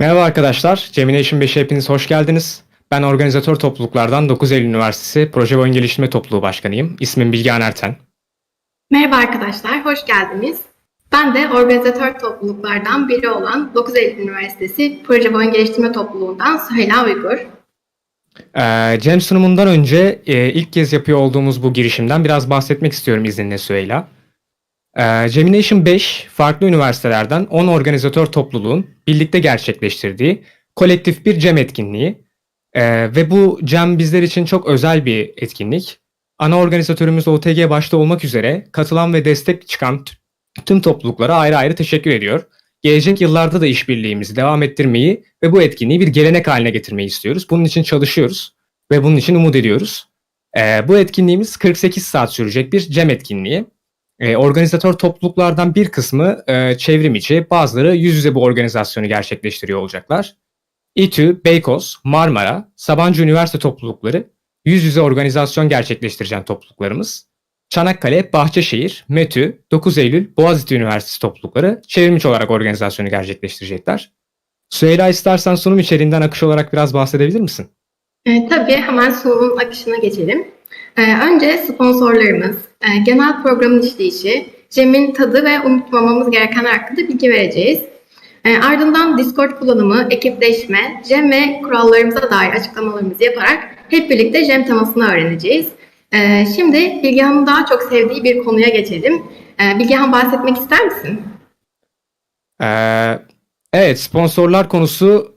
Merhaba arkadaşlar, Gemination 5'e hepiniz hoş geldiniz. Ben organizatör topluluklardan 9 Eylül Üniversitesi Proje ve Oyun Geliştirme Topluluğu Başkanıyım. İsmim Bilgehan Erten. Merhaba arkadaşlar, hoş geldiniz. Ben de organizatör topluluklardan biri olan 9 Eylül Üniversitesi Proje ve Oyun Geliştirme Topluluğu'ndan Süheyla Uygur. Ee, Cem sunumundan önce e, ilk kez yapıyor olduğumuz bu girişimden biraz bahsetmek istiyorum izninle Süheyla. Ee, Gemination 5, farklı üniversitelerden 10 organizatör topluluğun birlikte gerçekleştirdiği kolektif bir Cem etkinliği. Ee, ve bu Cem bizler için çok özel bir etkinlik. Ana organizatörümüz OTG başta olmak üzere katılan ve destek çıkan tüm topluluklara ayrı ayrı teşekkür ediyor. Gelecek yıllarda da işbirliğimizi devam ettirmeyi ve bu etkinliği bir gelenek haline getirmeyi istiyoruz. Bunun için çalışıyoruz ve bunun için umut ediyoruz. Ee, bu etkinliğimiz 48 saat sürecek bir Cem etkinliği. Ee, organizatör topluluklardan bir kısmı e, çevrim içi, bazıları yüz yüze bu organizasyonu gerçekleştiriyor olacaklar. İTÜ, Beykoz, Marmara, Sabancı Üniversite toplulukları yüz yüze organizasyon gerçekleştireceğin topluluklarımız. Çanakkale, Bahçeşehir, METÜ, 9 Eylül, Boğaziçi Üniversitesi toplulukları çevrimiçi olarak organizasyonu gerçekleştirecekler. Süheyla istersen sunum içeriğinden akış olarak biraz bahsedebilir misin? Ee, tabii hemen sunumun akışına geçelim. Ee, önce sponsorlarımız, e, genel programın işleyişi, Cem'in tadı ve unutmamamız gerekenler hakkında bilgi vereceğiz. Ee, ardından Discord kullanımı, ekipleşme, Cem ve kurallarımıza dair açıklamalarımızı yaparak hep birlikte Cem temasını öğreneceğiz. Ee, şimdi Bilgehan'ın daha çok sevdiği bir konuya geçelim. Bilgehan bahsetmek ister misin? Ee, evet, sponsorlar konusu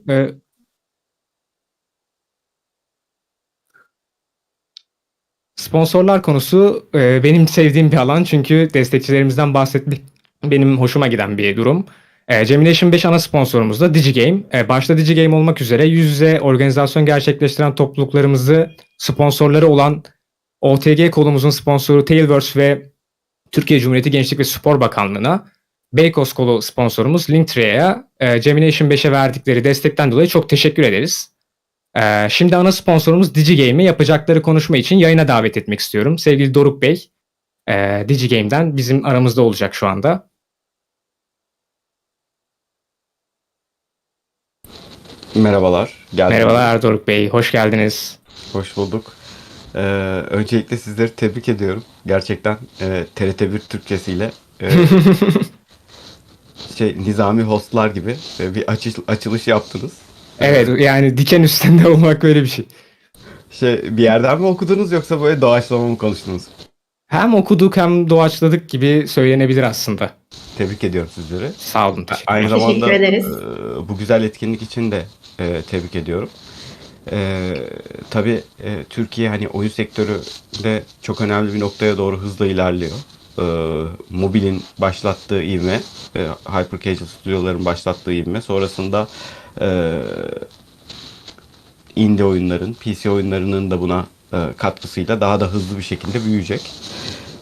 sponsorlar konusu e, benim sevdiğim bir alan çünkü destekçilerimizden bahsetmek benim hoşuma giden bir durum. E, Gemination 5 ana sponsorumuz da DigiGame. E, başta DigiGame olmak üzere yüz yüze organizasyon gerçekleştiren topluluklarımızı sponsorları olan OTG kolumuzun sponsoru Tailverse ve Türkiye Cumhuriyeti Gençlik ve Spor Bakanlığı'na Beykoz kolu sponsorumuz Linktree'ye e, Gemination 5'e verdikleri destekten dolayı çok teşekkür ederiz. E, şimdi ana sponsorumuz DigiGame'i yapacakları konuşma için yayına davet etmek istiyorum. Sevgili Doruk Bey, e, DigiGame'den bizim aramızda olacak şu anda. Merhabalar. Geldim. Merhabalar Doruk Bey, hoş geldiniz. Hoş bulduk. Ee, öncelikle sizleri tebrik ediyorum. Gerçekten e, TRT1 Türkçesiyle e, şey nizami hostlar gibi e, bir açış, açılış yaptınız. Evet, yani diken üstünde olmak böyle bir şey. Şey bir yerden mi okudunuz yoksa böyle doğaçlama mı konuştunuz? Hem okuduk hem doğaçladık gibi söylenebilir aslında. Tebrik ediyorum sizleri. Sağ olun, teşekkür Aynı Teşekkür zamanda ederiz. e, bu güzel etkinlik için de e, tebrik ediyorum. E, tabii e, Türkiye hani oyun sektöründe çok önemli bir noktaya doğru hızla ilerliyor. E, mobilin başlattığı ivme, e, Hyper Casual stüdyoların başlattığı ivme, sonrasında e, indie oyunların, PC oyunlarının da buna e, katkısıyla daha da hızlı bir şekilde büyüyecek.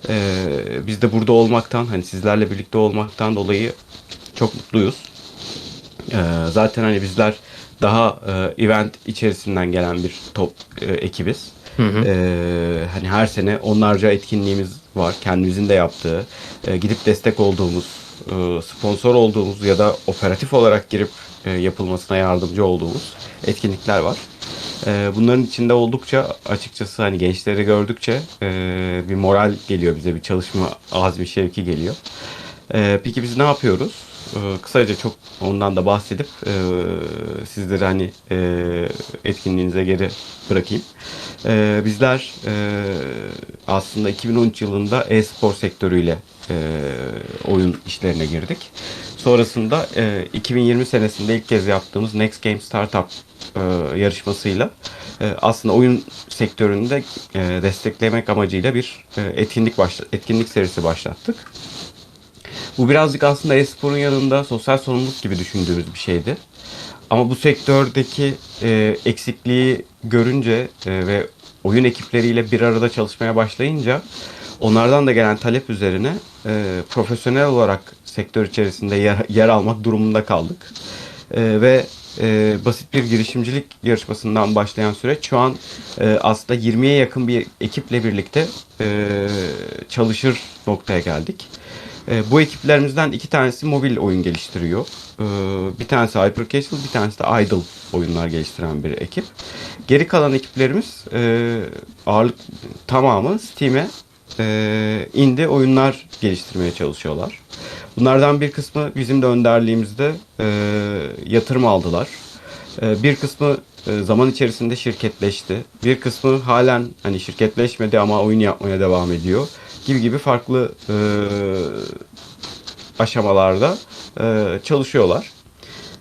E, biz de burada olmaktan, hani sizlerle birlikte olmaktan dolayı çok mutluyuz. Ee, zaten hani bizler daha e, event içerisinden gelen bir top e, ekibiz. Ee, hani her sene onlarca etkinliğimiz var. Kendimizin de yaptığı, e, gidip destek olduğumuz, e, sponsor olduğumuz ya da operatif olarak girip e, yapılmasına yardımcı olduğumuz etkinlikler var. E, bunların içinde oldukça açıkçası hani gençleri gördükçe e, bir moral geliyor bize, bir çalışma azmi şevki geliyor. E, peki biz ne yapıyoruz? Ee, kısaca çok ondan da bahsedip e, sizleri hani e, etkinliğinize geri bırakayım. E, bizler e, aslında 2013 yılında e-spor sektörüyle e, oyun işlerine girdik. Sonrasında e, 2020 senesinde ilk kez yaptığımız Next Game Startup e, yarışmasıyla e, aslında oyun sektöründe e, desteklemek amacıyla bir e, etkinlik başla etkinlik serisi başlattık. Bu birazcık aslında e-sporun yanında sosyal sorumluluk gibi düşündüğümüz bir şeydi. Ama bu sektördeki e, eksikliği görünce e, ve oyun ekipleriyle bir arada çalışmaya başlayınca onlardan da gelen talep üzerine e, profesyonel olarak sektör içerisinde yer, yer almak durumunda kaldık. E, ve e, basit bir girişimcilik yarışmasından başlayan süreç şu an e, aslında 20'ye yakın bir ekiple birlikte e, çalışır noktaya geldik. E, bu ekiplerimizden iki tanesi mobil oyun geliştiriyor. E, bir tanesi Hyper Casual, bir tanesi de Idle oyunlar geliştiren bir ekip. Geri kalan ekiplerimiz e, ağırlık tamamı Steam'e e, indie oyunlar geliştirmeye çalışıyorlar. Bunlardan bir kısmı bizim de önderliğimizde e, yatırım aldılar. E, bir kısmı e, zaman içerisinde şirketleşti. Bir kısmı halen hani şirketleşmedi ama oyun yapmaya devam ediyor. Gibi gibi farklı e, aşamalarda e, çalışıyorlar.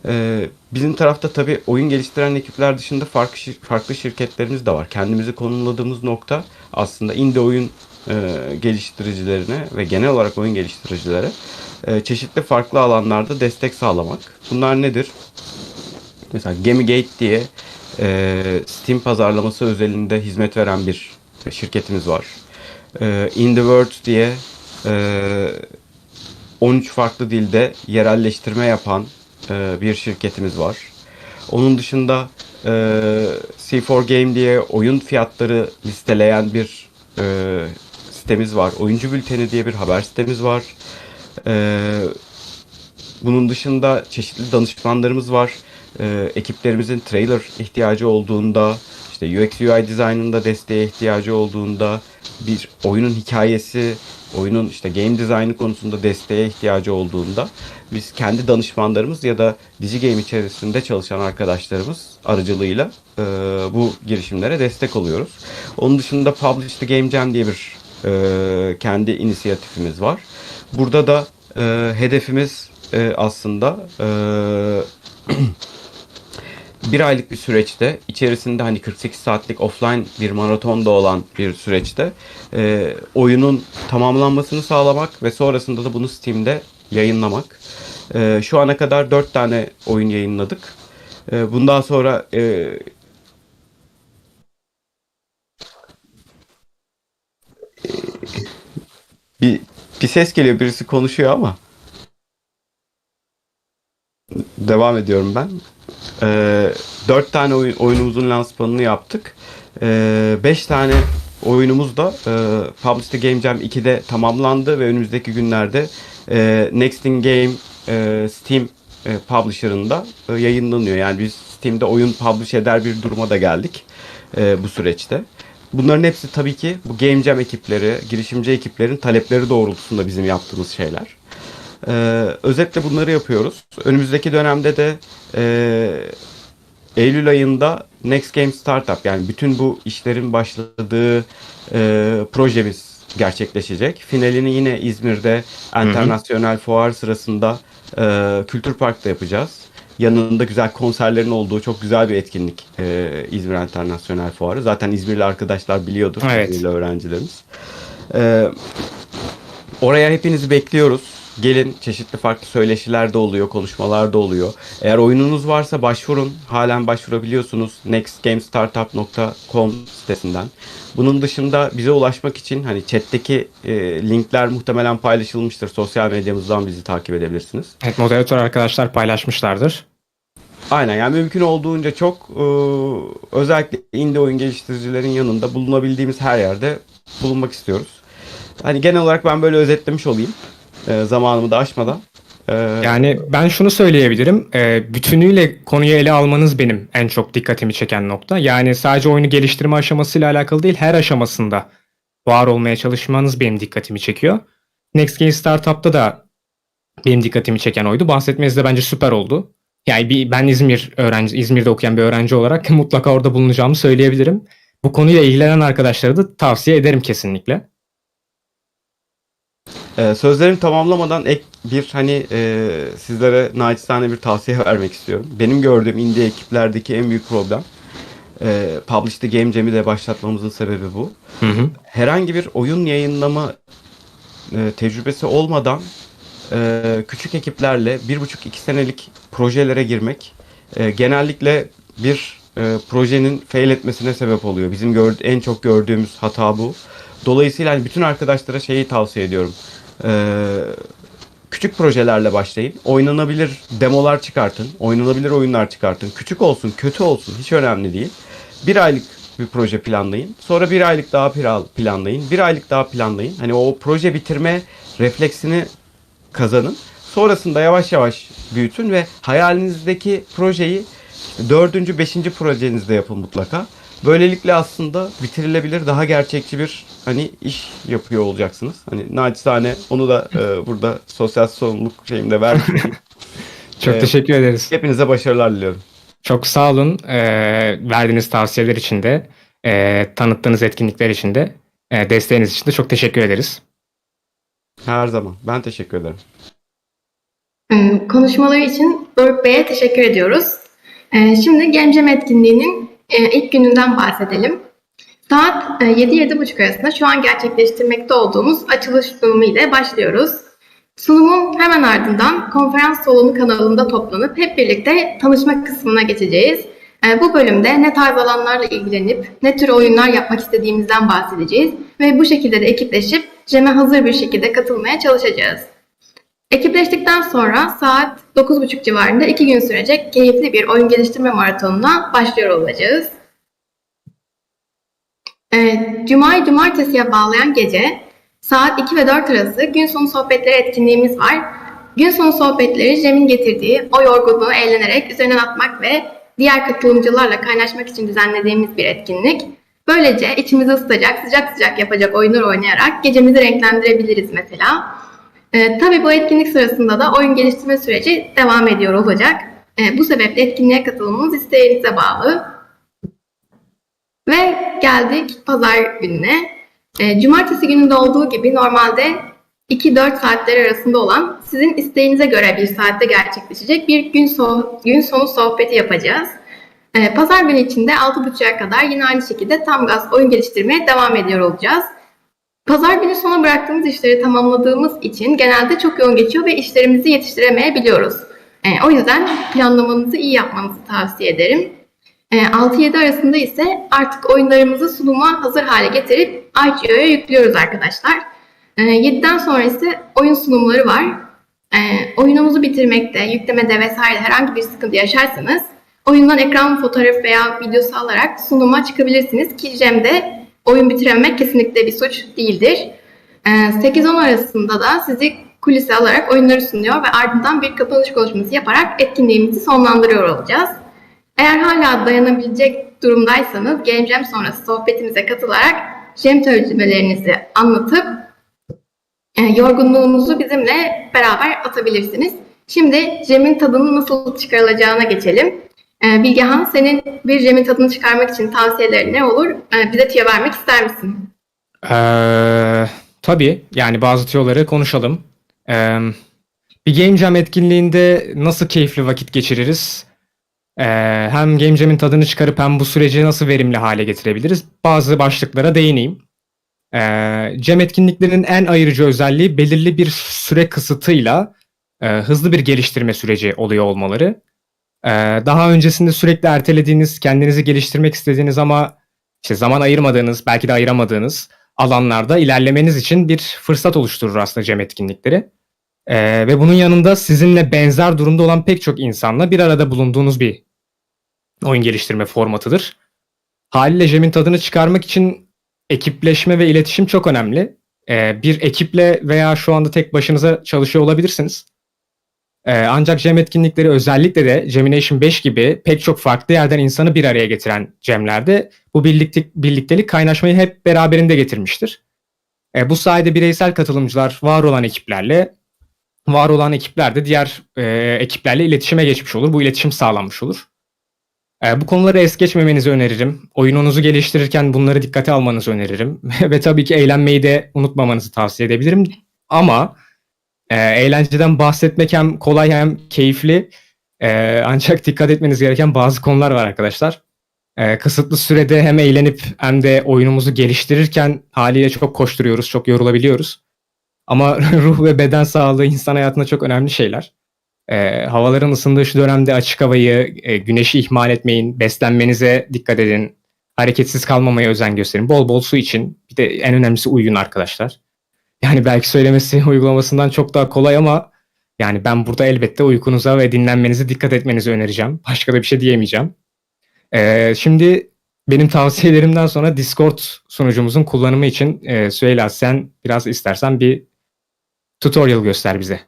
E, bizim tarafta tabii oyun geliştiren ekipler dışında farklı şir- farklı şirketlerimiz de var. Kendimizi konumladığımız nokta aslında indie oyun e, geliştiricilerine ve genel olarak oyun geliştiricilere e, çeşitli farklı alanlarda destek sağlamak. Bunlar nedir? Mesela Gamegate diye e, Steam pazarlaması özelinde hizmet veren bir şirketimiz var. E, In the World diye e, 13 farklı dilde yerelleştirme yapan e, bir şirketimiz var. Onun dışında e, C4 Game diye oyun fiyatları listeleyen bir e, sitemiz var. Oyuncu Bülteni diye bir haber sitemiz var. E, bunun dışında çeşitli danışmanlarımız var. E, ekiplerimizin trailer ihtiyacı olduğunda, işte UX UI dizaynında desteğe ihtiyacı olduğunda, bir oyunun hikayesi, oyunun işte game dizaynı konusunda desteğe ihtiyacı olduğunda biz kendi danışmanlarımız ya da DigiGame içerisinde çalışan arkadaşlarımız aracılığıyla e, bu girişimlere destek oluyoruz. Onun dışında Publish Game Jam diye bir e, kendi inisiyatifimiz var. Burada da e, hedefimiz e, aslında e, bir aylık bir süreçte içerisinde hani 48 saatlik offline bir maratonda olan bir süreçte e, oyunun tamamlanmasını sağlamak ve sonrasında da bunu Steam'de yayınlamak. E, şu ana kadar 4 tane oyun yayınladık. E, bundan sonra e, bir, bir ses geliyor birisi konuşuyor ama devam ediyorum ben. Ee, 4 tane oyun, oyunumuzun lansmanını yaptık. 5 ee, tane oyunumuz da e, Publish the Game Jam 2'de tamamlandı ve önümüzdeki günlerde e, Next in Game e, Steam e, Publisher'ında e, yayınlanıyor. Yani biz Steam'de oyun publish eder bir duruma da geldik e, bu süreçte. Bunların hepsi tabii ki bu Game Jam ekipleri, girişimci ekiplerin talepleri doğrultusunda bizim yaptığımız şeyler. Ee, özetle bunları yapıyoruz. Önümüzdeki dönemde de e, Eylül ayında Next Game Startup yani bütün bu işlerin başladığı e, projemiz gerçekleşecek. Finalini yine İzmir'de Enternasyonel Fuar sırasında e, Kültür Park'ta yapacağız. Yanında güzel konserlerin olduğu çok güzel bir etkinlik e, İzmir Enternasyonel Fuarı. Zaten İzmirli arkadaşlar biliyordur. Evet. İzmirli öğrencilerimiz. E, oraya hepinizi bekliyoruz. Gelin çeşitli farklı söyleşiler de oluyor, konuşmalar da oluyor. Eğer oyununuz varsa başvurun. Halen başvurabiliyorsunuz. nextgamestartup.com sitesinden. Bunun dışında bize ulaşmak için hani chat'teki e, linkler muhtemelen paylaşılmıştır. Sosyal medyamızdan bizi takip edebilirsiniz. Evet moderatör arkadaşlar paylaşmışlardır. Aynen yani mümkün olduğunca çok e, özellikle indie oyun geliştiricilerin yanında bulunabildiğimiz her yerde bulunmak istiyoruz. Hani genel olarak ben böyle özetlemiş olayım. E, zamanımı da aşmadan. E, Yani ben şunu söyleyebilirim. e, bütünüyle konuyu ele almanız benim en çok dikkatimi çeken nokta. Yani sadece oyunu geliştirme aşamasıyla alakalı değil, her aşamasında var olmaya çalışmanız benim dikkatimi çekiyor. Next Game Startup'ta da benim dikkatimi çeken oydu. Bahsetmeniz de bence süper oldu. Yani bir, ben İzmir öğrenci, İzmir'de okuyan bir öğrenci olarak mutlaka orada bulunacağımı söyleyebilirim. Bu konuyla ilgilenen arkadaşlara da tavsiye ederim kesinlikle. Ee, sözlerimi tamamlamadan ek bir hani e, sizlere naçizane bir tavsiye vermek istiyorum. Benim gördüğüm indie ekiplerdeki en büyük problem e, Publish the Game Jam'i de başlatmamızın sebebi bu. Hı hı. Herhangi bir oyun yayınlama e, tecrübesi olmadan e, küçük ekiplerle bir buçuk iki senelik projelere girmek e, genellikle bir e, projenin fail etmesine sebep oluyor. Bizim gör- en çok gördüğümüz hata bu. Dolayısıyla hani bütün arkadaşlara şeyi tavsiye ediyorum. Ee, küçük projelerle başlayın. Oynanabilir demolar çıkartın. Oynanabilir oyunlar çıkartın. Küçük olsun, kötü olsun hiç önemli değil. Bir aylık bir proje planlayın. Sonra bir aylık daha pla- planlayın. Bir aylık daha planlayın. Hani o proje bitirme refleksini kazanın. Sonrasında yavaş yavaş büyütün ve hayalinizdeki projeyi dördüncü, beşinci projenizde yapın mutlaka. Böylelikle aslında bitirilebilir, daha gerçekçi bir hani iş yapıyor olacaksınız. Hani naçizane onu da e, burada sosyal sorumluluk şeyimde olayım. Çok Evet. teşekkür ederiz. Hepinize başarılar diliyorum. Çok sağ olun e, verdiğiniz tavsiyeler için de, e, tanıttığınız etkinlikler için de, e, desteğiniz için de çok teşekkür ederiz. Her zaman. Ben teşekkür ederim. Ee, Konuşmaları için Doruk Bey'e teşekkür ediyoruz. Ee, Şimdi Gemcem etkinliğinin e, ilk gününden bahsedelim. Saat e, 7-7.30 arasında şu an gerçekleştirmekte olduğumuz açılış sunumu ile başlıyoruz. Sunumun hemen ardından konferans salonu kanalında toplanıp hep birlikte tanışma kısmına geçeceğiz. E, Bu bölümde ne tarz alanlarla ilgilenip ne tür oyunlar yapmak istediğimizden bahsedeceğiz ve bu şekilde de ekipleşip Cem'e hazır bir şekilde katılmaya çalışacağız. Ekipleştikten sonra saat 9.30 civarında iki gün sürecek keyifli bir oyun geliştirme maratonuna başlıyor olacağız. Ee, Cuma'yı cumartesiye bağlayan gece saat 2 ve 4 arası gün sonu sohbetleri etkinliğimiz var. Gün sonu sohbetleri Cem'in getirdiği o yorgunluğu eğlenerek üzerinden atmak ve diğer katılımcılarla kaynaşmak için düzenlediğimiz bir etkinlik. Böylece içimizi ısıtacak, sıcak sıcak yapacak oyunlar oynayarak gecemizi renklendirebiliriz mesela. Ee, tabii bu etkinlik sırasında da oyun geliştirme süreci devam ediyor olacak. Ee, bu sebeple etkinliğe katılımınız isteğinize bağlı. Ve geldik pazar gününe. Ee, cumartesi gününde olduğu gibi normalde 2-4 saatler arasında olan sizin isteğinize göre bir saatte gerçekleşecek bir gün, so- gün sonu sohbeti yapacağız. Ee, pazar günü içinde 6.30'a kadar yine aynı şekilde tam gaz oyun geliştirmeye devam ediyor olacağız. Pazar günü sona bıraktığımız işleri tamamladığımız için genelde çok yoğun geçiyor ve işlerimizi yetiştiremeyebiliyoruz. Ee, o yüzden planlamanızı iyi yapmanızı tavsiye ederim. Ee, 6-7 arasında ise artık oyunlarımızı sunuma hazır hale getirip IGO'ya yüklüyoruz arkadaşlar. Ee, 7'den sonra ise oyun sunumları var. Ee, oyunumuzu bitirmekte, yüklemede vesaire herhangi bir sıkıntı yaşarsanız oyundan ekran fotoğrafı veya videosu alarak sunuma çıkabilirsiniz ki Cem'de oyun bitirememek kesinlikle bir suç değildir. Ee, 8-10 arasında da sizi kulise alarak oyunları sunuyor ve ardından bir kapanış konuşması yaparak etkinliğimizi sonlandırıyor olacağız. Eğer hala dayanabilecek durumdaysanız Game Jam sonrası sohbetimize katılarak Jam tecrübelerinizi anlatıp e, yorgunluğunuzu bizimle beraber atabilirsiniz. Şimdi Jam'in tadını nasıl çıkarılacağına geçelim. Ee, Bilgehan senin bir Jam'in tadını çıkarmak için tavsiyelerin ne olur? Ee, bize tüyo vermek ister misin? Ee, tabii yani bazı tüyoları konuşalım. Ee, bir Game Jam etkinliğinde nasıl keyifli vakit geçiririz? Ee, hem Game Jam'in tadını çıkarıp hem bu süreci nasıl verimli hale getirebiliriz? Bazı başlıklara değineyim. Ee, Jam etkinliklerinin en ayırıcı özelliği belirli bir süre kısıtıyla e, hızlı bir geliştirme süreci oluyor olmaları. Ee, daha öncesinde sürekli ertelediğiniz, kendinizi geliştirmek istediğiniz ama işte zaman ayırmadığınız, belki de ayıramadığınız alanlarda ilerlemeniz için bir fırsat oluşturur aslında Cem etkinlikleri. Ee, ve bunun yanında sizinle benzer durumda olan pek çok insanla bir arada bulunduğunuz bir oyun geliştirme formatıdır. Haliyle Cem'in tadını çıkarmak için ekipleşme ve iletişim çok önemli. Ee, bir ekiple veya şu anda tek başınıza çalışıyor olabilirsiniz. Ee, ancak Cem etkinlikleri özellikle de Gemination 5 gibi pek çok farklı yerden insanı bir araya getiren Cem'lerde bu birlikte, birliktelik kaynaşmayı hep beraberinde getirmiştir. E, bu sayede bireysel katılımcılar var olan ekiplerle, var olan ekipler de diğer e, ekiplerle iletişime geçmiş olur. Bu iletişim sağlanmış olur. E, bu konuları es geçmemenizi öneririm. Oyununuzu geliştirirken bunları dikkate almanızı öneririm. Ve tabii ki eğlenmeyi de unutmamanızı tavsiye edebilirim. Ama e, eğlenceden bahsetmek hem kolay hem keyifli. E, ancak dikkat etmeniz gereken bazı konular var arkadaşlar. E, kısıtlı sürede hem eğlenip hem de oyunumuzu geliştirirken haliyle çok koşturuyoruz, çok yorulabiliyoruz. Ama ruh ve beden sağlığı insan hayatında çok önemli şeyler. E, havaların ısındığı şu dönemde açık havayı, e, güneşi ihmal etmeyin, beslenmenize dikkat edin, hareketsiz kalmamaya özen gösterin. Bol bol su için, bir de en önemlisi uyuyun arkadaşlar. Yani belki söylemesi uygulamasından çok daha kolay ama yani ben burada elbette uykunuza ve dinlenmenize dikkat etmenizi önereceğim. Başka da bir şey diyemeyeceğim. Ee, şimdi benim tavsiyelerimden sonra Discord sunucumuzun kullanımı için e, Süheyla sen biraz istersen bir tutorial göster bize.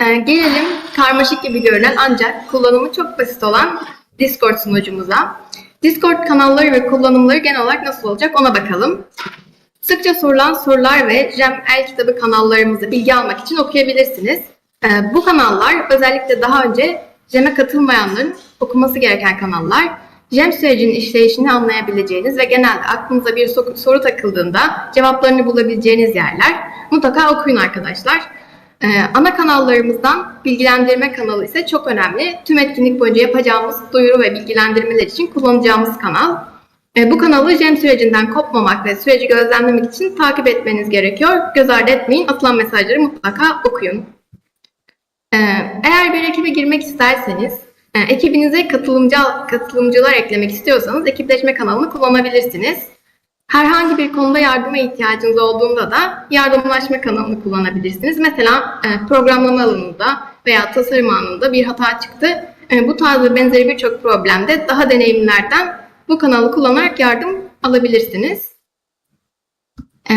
Ee, gelelim karmaşık gibi görünen ancak kullanımı çok basit olan Discord sunucumuza. Discord kanalları ve kullanımları genel olarak nasıl olacak ona bakalım. Sıkça sorulan sorular ve Cem El Kitabı kanallarımızı bilgi almak için okuyabilirsiniz. Ee, bu kanallar özellikle daha önce Cem'e katılmayanların okuması gereken kanallar. Cem sürecinin işleyişini anlayabileceğiniz ve genelde aklınıza bir so- soru takıldığında cevaplarını bulabileceğiniz yerler. Mutlaka okuyun arkadaşlar. Ee, ana kanallarımızdan bilgilendirme kanalı ise çok önemli. Tüm etkinlik boyunca yapacağımız duyuru ve bilgilendirmeler için kullanacağımız kanal. Ee, bu kanalı JEM sürecinden kopmamak ve süreci gözlemlemek için takip etmeniz gerekiyor. Göz ardı etmeyin. Atılan mesajları mutlaka okuyun. Ee, eğer bir ekibe girmek isterseniz, e, ekibinize katılımcı, katılımcılar eklemek istiyorsanız ekipleşme kanalını kullanabilirsiniz. Herhangi bir konuda yardıma ihtiyacınız olduğunda da yardımlaşma kanalını kullanabilirsiniz. Mesela e, programlama alanında veya tasarım anında bir hata çıktı. E, bu tarz ve benzeri birçok problemde daha deneyimlerden bu kanalı kullanarak yardım alabilirsiniz. E,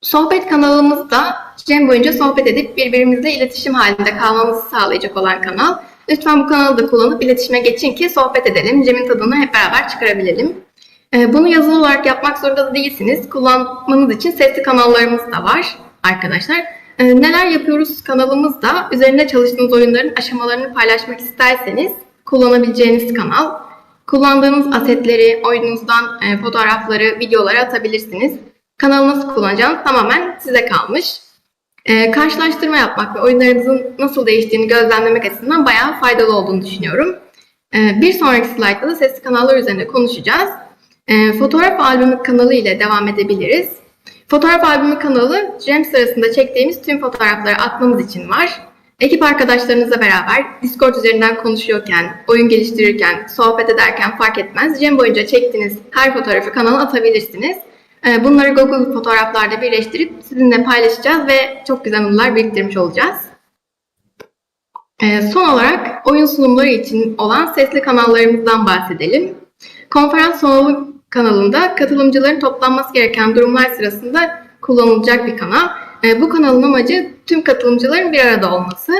sohbet kanalımızda Cem boyunca sohbet edip birbirimizle iletişim halinde kalmamızı sağlayacak olan kanal. Lütfen bu kanalı da kullanıp iletişime geçin ki sohbet edelim. Cem'in tadını hep beraber çıkarabilelim. Ee, Bunu yazılı olarak yapmak zorunda da değilsiniz. Kullanmanız için sesli kanallarımız da var arkadaşlar. Ee, Neler yapıyoruz kanalımızda üzerinde çalıştığınız oyunların aşamalarını paylaşmak isterseniz kullanabileceğiniz kanal. Kullandığınız asetleri, oyununuzdan e, fotoğrafları, videoları atabilirsiniz. Kanalı nasıl kullanacağınız tamamen size kalmış. Ee, karşılaştırma yapmak ve oyunlarınızın nasıl değiştiğini gözlemlemek açısından bayağı faydalı olduğunu düşünüyorum. Bir sonraki slaytta da sesli kanallar üzerinde konuşacağız. Ee, fotoğraf albümü kanalı ile devam edebiliriz. Fotoğraf albümü kanalı Cem sırasında çektiğimiz tüm fotoğrafları atmamız için var. Ekip arkadaşlarınızla beraber Discord üzerinden konuşuyorken, oyun geliştirirken, sohbet ederken fark etmez. Cem boyunca çektiğiniz her fotoğrafı kanala atabilirsiniz. Ee, Bunları Google fotoğraflarda birleştirip sizinle paylaşacağız ve çok güzel anılar biriktirmiş olacağız. Ee, Son olarak oyun sunumları için olan sesli kanallarımızdan bahsedelim. Konferans sonolu kanalında katılımcıların toplanması gereken durumlar sırasında kullanılacak bir kanal. Ee, Bu kanalın amacı tüm katılımcıların bir arada olması.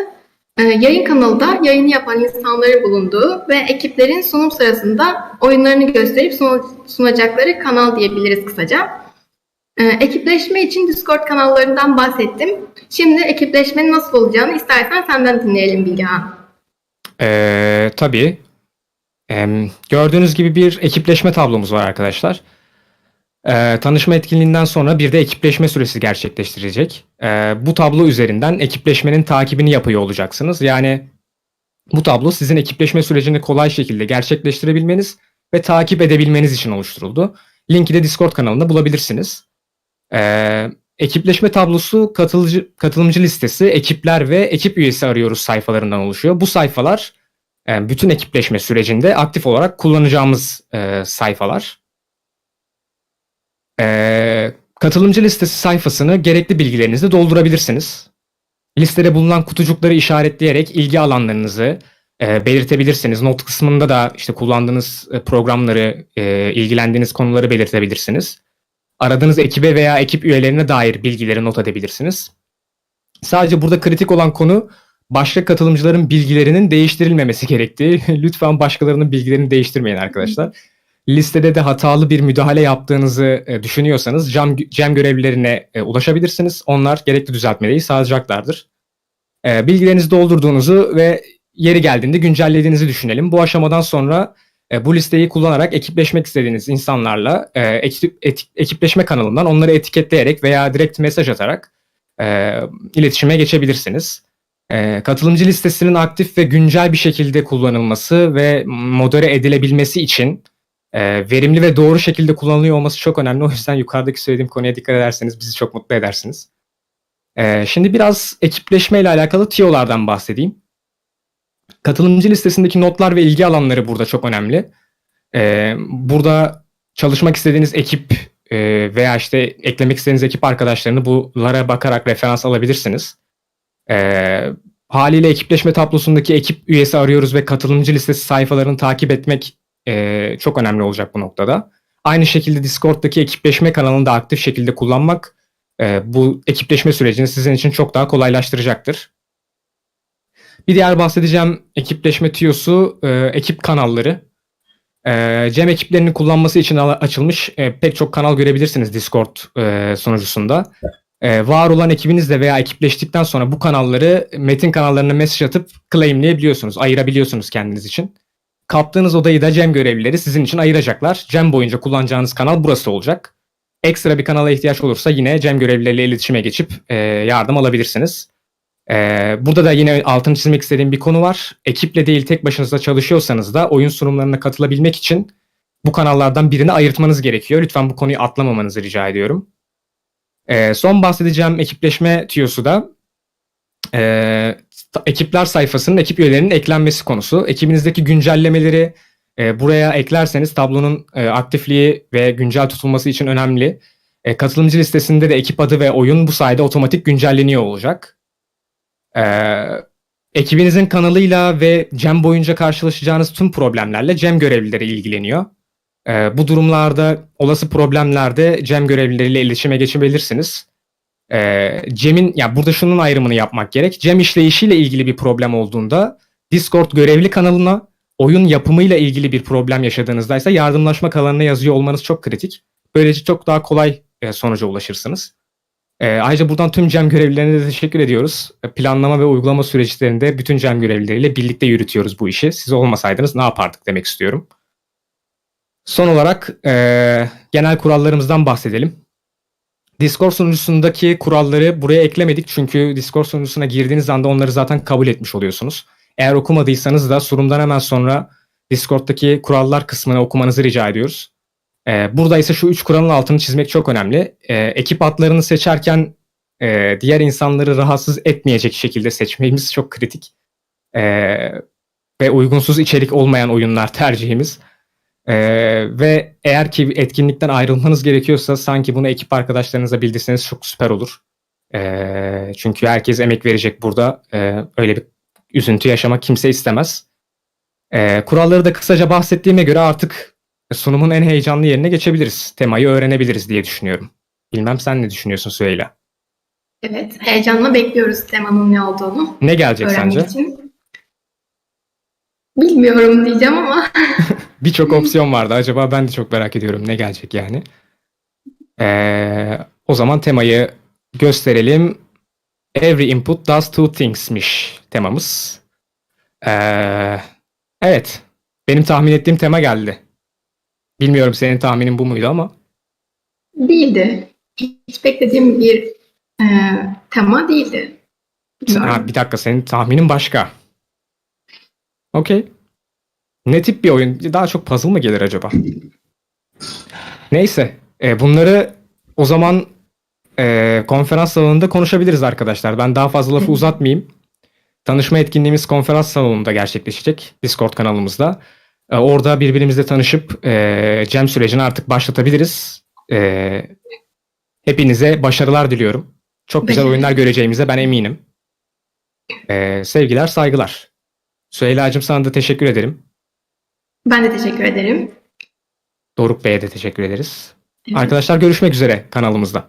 Ee, Yayın kanalı da yayını yapan insanların bulunduğu ve ekiplerin sunum sırasında oyunlarını gösterip sun- sunacakları kanal diyebiliriz kısaca. Ee, Ekipleşme için Discord kanallarından bahsettim. Şimdi ekipleşmenin nasıl olacağını istersen senden dinleyelim Bilgehan. Ee, tabii. Gördüğünüz gibi bir ekipleşme tablomuz var arkadaşlar. Ee, tanışma etkinliğinden sonra bir de ekipleşme süresi gerçekleştirecek. Ee, bu tablo üzerinden ekipleşmenin takibini yapıyor olacaksınız. Yani bu tablo sizin ekipleşme sürecini kolay şekilde gerçekleştirebilmeniz ve takip edebilmeniz için oluşturuldu. Linki de Discord kanalında bulabilirsiniz. Ee, ekipleşme tablosu katılıcı, katılımcı listesi, ekipler ve ekip üyesi arıyoruz sayfalarından oluşuyor. Bu sayfalar e, bütün ekipleşme sürecinde aktif olarak kullanacağımız e, sayfalar. E, katılımcı listesi sayfasını gerekli bilgilerinizle doldurabilirsiniz. Listede bulunan kutucukları işaretleyerek ilgi alanlarınızı e, belirtebilirsiniz. Not kısmında da işte kullandığınız e, programları, e, ilgilendiğiniz konuları belirtebilirsiniz. Aradığınız ekibe veya ekip üyelerine dair bilgileri not edebilirsiniz. Sadece burada kritik olan konu başka katılımcıların bilgilerinin değiştirilmemesi gerektiği. Lütfen başkalarının bilgilerini değiştirmeyin arkadaşlar. Listede de hatalı bir müdahale yaptığınızı e, düşünüyorsanız cam, cem görevlilerine e, ulaşabilirsiniz. Onlar gerekli düzeltmeleri sağlayacaklardır. E, bilgilerinizi doldurduğunuzu ve yeri geldiğinde güncellediğinizi düşünelim. Bu aşamadan sonra bu listeyi kullanarak ekipleşmek istediğiniz insanlarla ekipleşme kanalından onları etiketleyerek veya direkt mesaj atarak iletişime geçebilirsiniz. E, katılımcı listesinin aktif ve güncel bir şekilde kullanılması ve modere edilebilmesi için e, verimli ve doğru şekilde kullanılıyor olması çok önemli. O yüzden yukarıdaki söylediğim konuya dikkat ederseniz bizi çok mutlu edersiniz. E, şimdi biraz ekipleşme ile alakalı tiyolardan bahsedeyim. Katılımcı listesindeki notlar ve ilgi alanları burada çok önemli. E, burada çalışmak istediğiniz ekip e, veya işte eklemek istediğiniz ekip arkadaşlarını bunlara bakarak referans alabilirsiniz. E, haliyle ekipleşme tablosundaki ekip üyesi arıyoruz ve katılımcı listesi sayfalarını takip etmek e, çok önemli olacak bu noktada. Aynı şekilde Discord'daki ekipleşme kanalını da aktif şekilde kullanmak e, bu ekipleşme sürecini sizin için çok daha kolaylaştıracaktır. Bir diğer bahsedeceğim ekipleşme tüyosu e, ekip kanalları. E, Cem ekiplerini kullanması için açılmış e, pek çok kanal görebilirsiniz Discord e, sunucusunda. E, var olan ekibinizle veya ekipleştikten sonra bu kanalları metin kanallarına mesaj atıp claimleyebiliyorsunuz, ayırabiliyorsunuz kendiniz için. Kaptığınız odayı da Cem görevlileri sizin için ayıracaklar. Cem boyunca kullanacağınız kanal burası olacak. Ekstra bir kanala ihtiyaç olursa yine Cem görevlileriyle iletişime geçip e, yardım alabilirsiniz. E, burada da yine altını çizmek istediğim bir konu var. Ekiple değil tek başınıza çalışıyorsanız da oyun sunumlarına katılabilmek için bu kanallardan birini ayırtmanız gerekiyor. Lütfen bu konuyu atlamamanızı rica ediyorum. E, son bahsedeceğim ekipleşme tüyosu da e, ekipler sayfasının ekip üyelerinin eklenmesi konusu. Ekibinizdeki güncellemeleri e, buraya eklerseniz tablonun e, aktifliği ve güncel tutulması için önemli. E, katılımcı listesinde de ekip adı ve oyun bu sayede otomatik güncelleniyor olacak. E, ekibinizin kanalıyla ve Cem boyunca karşılaşacağınız tüm problemlerle Cem görevlileri ilgileniyor. E, bu durumlarda olası problemlerde Cem görevlileriyle iletişime geçebilirsiniz. Ee, Cem'in ya burada şunun ayrımını yapmak gerek. Cem işleyişiyle ilgili bir problem olduğunda Discord görevli kanalına oyun yapımıyla ilgili bir problem yaşadığınızda ise yardımlaşma kanalına yazıyor olmanız çok kritik. Böylece çok daha kolay e, sonuca ulaşırsınız. E, ayrıca buradan tüm Cem görevlilerine de teşekkür ediyoruz. E, Planlama ve uygulama süreçlerinde bütün Cem görevlileriyle birlikte yürütüyoruz bu işi. Siz olmasaydınız ne yapardık demek istiyorum. Son olarak e, genel kurallarımızdan bahsedelim. Discord sunucusundaki kuralları buraya eklemedik çünkü Discord sunucusuna girdiğiniz anda onları zaten kabul etmiş oluyorsunuz. Eğer okumadıysanız da sunumdan hemen sonra Discord'daki kurallar kısmını okumanızı rica ediyoruz. Ee, burada ise şu üç kuralın altını çizmek çok önemli. Ee, ekip adlarını seçerken e, diğer insanları rahatsız etmeyecek şekilde seçmemiz çok kritik. Ee, ve uygunsuz içerik olmayan oyunlar tercihimiz. Ee, ve eğer ki etkinlikten ayrılmanız gerekiyorsa sanki bunu ekip arkadaşlarınıza bildirseniz çok süper olur. Ee, çünkü herkes emek verecek burada. Ee, öyle bir üzüntü yaşamak kimse istemez. Ee, kuralları da kısaca bahsettiğime göre artık sunumun en heyecanlı yerine geçebiliriz. Temayı öğrenebiliriz diye düşünüyorum. Bilmem sen ne düşünüyorsun Süheyla? Evet, heyecanla bekliyoruz temanın ne olduğunu Ne gelecek sence? için. Bilmiyorum diyeceğim ama Birçok opsiyon vardı. Acaba ben de çok merak ediyorum ne gelecek yani. Ee, o zaman temayı gösterelim. Every input does two things'miş temamız. Ee, evet. Benim tahmin ettiğim tema geldi. Bilmiyorum senin tahminin bu muydu ama. değildi. Hiç beklediğim bir e, tema değildi. Ha, bir dakika senin tahminin başka. Okey. Ne tip bir oyun? Daha çok puzzle mı gelir acaba? Neyse. e, bunları o zaman e, konferans salonunda konuşabiliriz arkadaşlar. Ben daha fazla lafı uzatmayayım. Tanışma etkinliğimiz konferans salonunda gerçekleşecek. Discord kanalımızda. E, orada birbirimizle tanışıp e, Cem sürecini artık başlatabiliriz. E, hepinize başarılar diliyorum. Çok güzel oyunlar göreceğimize ben eminim. E, sevgiler, saygılar. Süheyla'cığım sana da teşekkür ederim. Ben de teşekkür ederim. Doruk Bey'e de teşekkür ederiz. Evet. Arkadaşlar görüşmek üzere kanalımızda.